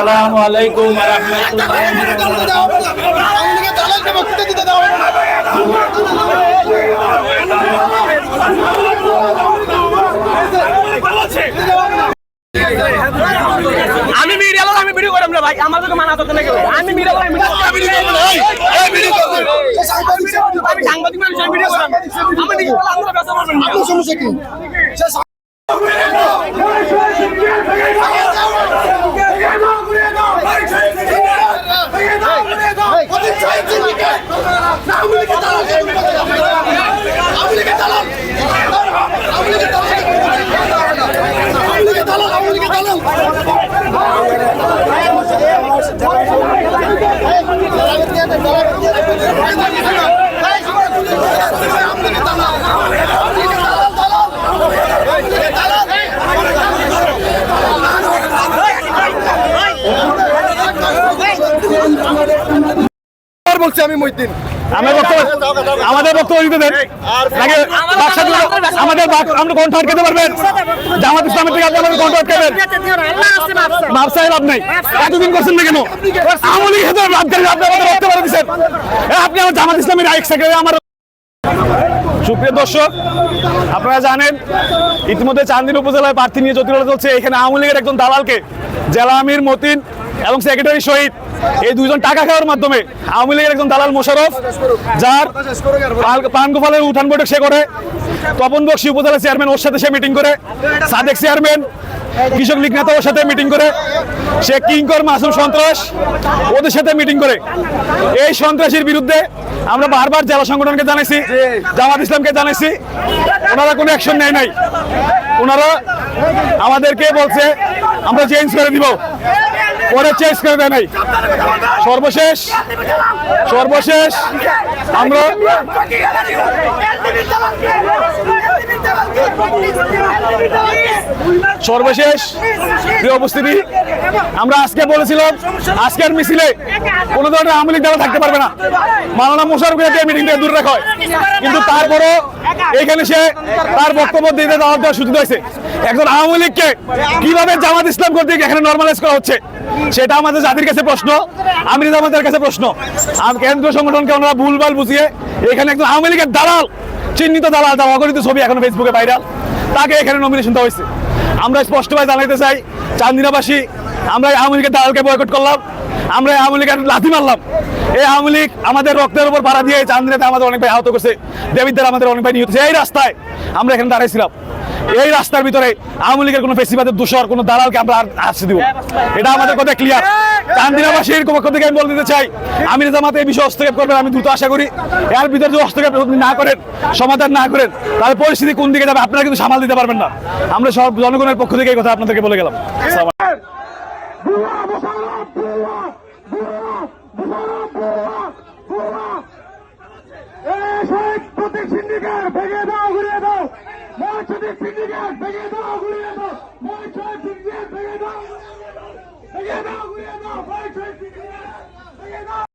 আসসালামু আলাইকুম ওয়া রাহমাতুল্লাহি আমি মিডিয়া লোক আমি ভিডিও করাম না ভাই আমার তো মানা তো নাকি আমি মিডিয়া লোক আমি ভিডিও আমি সাংবাদিক মানুষ আমি ভিডিও আমি না। সমস্যা কি? আমাদের বলছি আমি মইদিন আমরা বক্তব্য আমাদের বক্তব্য দিতে দেন আমাদের আমরা কণ্ঠ আটকাতে পারবেন? জামাত ইসলামের থেকে আপনি আমাদের কণ্ঠ আটকাবেন? ব্যবসায় লাভ নাই। এতদিন করছেন না কেন? আপনি দিচ্ছেন। আমার জামাত ইসলামের এক সেক্রেটারি আমার সুপ্রিয় দর্শক আপনারা জানেন ইতিমধ্যে চান্দিন উপজেলায় প্রার্থী নিয়ে জটিলতা চলছে। এখানে আওয়ামী লীগের একজন দালালকে জেলা আমির মতিন এবং সেক্রেটারি শহীদ এই দুইজন টাকা খাওয়ার মাধ্যমে আওয়ামী লীগের একজন দালাল মোশারফ, যার পানগোপালের উঠান বৈঠক সে করে, তপন বক্সি উপজেলা চেয়ারম্যান ওর সাথে সে মিটিং করে, সাদেক চেয়ারম্যান কৃষক লীগ নেতা ওর সাথে মিটিং করে, সে কিঙ্কর মাসুম সন্ত্রাস ওদের সাথে মিটিং করে। এই সন্ত্রাসীর বিরুদ্ধে আমরা বারবার জেলা সংগঠনকে জানাইছি জামাত ইসলামকে জানাইছি। ওনারা কোনো অ্যাকশন নেয় নাই। ওনারা আমাদেরকে বলছে আমরা চেঞ্জ করে দিব। ওরা চেঞ্জ করে দেয় নাই। সর্বশেষ সর্বশেষ আমরা সর্বশেষ প্রিয় উপস্থিতি, আমরা আজকে বলেছিলাম, আজকের মিছিলে কোনো ধরনের আওয়ামী লীগ থাকতে পারবে না। মাওলানা মোশারফকে মিটিং থেকে দূর রাখা হয়। কিন্তু তারপরও এখানে সে তার বক্তব্য দিতে দেওয়ার দেওয়ার সুযোগ হয়েছে একজন আওয়ামী লীগকে কীভাবে জামাত ইসলাম করতে এখানে নর্মালাইজ করা হচ্ছে, সেটা আমাদের জাতির কাছে প্রশ্ন, আমির আমাদের কাছে প্রশ্ন। কেন্দ্রীয় সংগঠনকে ওনারা ভুলভাল বুঝিয়ে এখানে একজন আওয়ামী লীগের দালাল চিহ্নিত দালাল তার অগণিত ছবি এখন ফেসবুকে ভাইরাল তাকে এখানে নমিনেশন দেওয়া হয়েছে। আমরা স্পষ্টভাবে জানাইতে চাই, চান্দিনাবাসী, আমরা আওয়ামী লীগের দালালকে বয়কট করলাম। আমরা আওয়ামী লীগের লাথি মারলাম। এই আওয়ামী লীগ আমাদের রক্তের উপর ভাড়া দিয়ে চান্দিনাতে আমাদের অনেক ভাই আহত করছে, দেবিদ্দার আমাদের অনেক ভাই নিহত এই রাস্তায় আমরা এখানে দাঁড়াইছিলাম এই রাস্তার ভিতরে আওয়ামী লীগের কোনো ফেসিবাদের দোষর, কোনো দালালকে আমরা আর আসতে দিব। এটা আমাদের কথা ক্লিয়ার চান্দিনাবাসীর পক্ষ থেকে আমি বলে দিতে চাই, আমির জামাতে এই বিষয়ে হস্তক্ষেপ করবেন, আমি দ্রুত আশা করি। এর ভিতরে যদি হস্তক্ষেপ না করেন, সমাধান না করেন, তাহলে পরিস্থিতি কোন দিকে যাবে আপনারা কিন্তু সামাল দিতে পারবেন না। আমরা সব জনগণের পক্ষ থেকে এই কথা আপনাদেরকে বলে গেলাম। আসসালামু আলাইকুম। সিন্ডিকেট ভেঙে দাও ঘুরিয়ে দাও মহাসচিব সিন্ডিকেট ভেঙে দাও ঘুরিয়ে দাও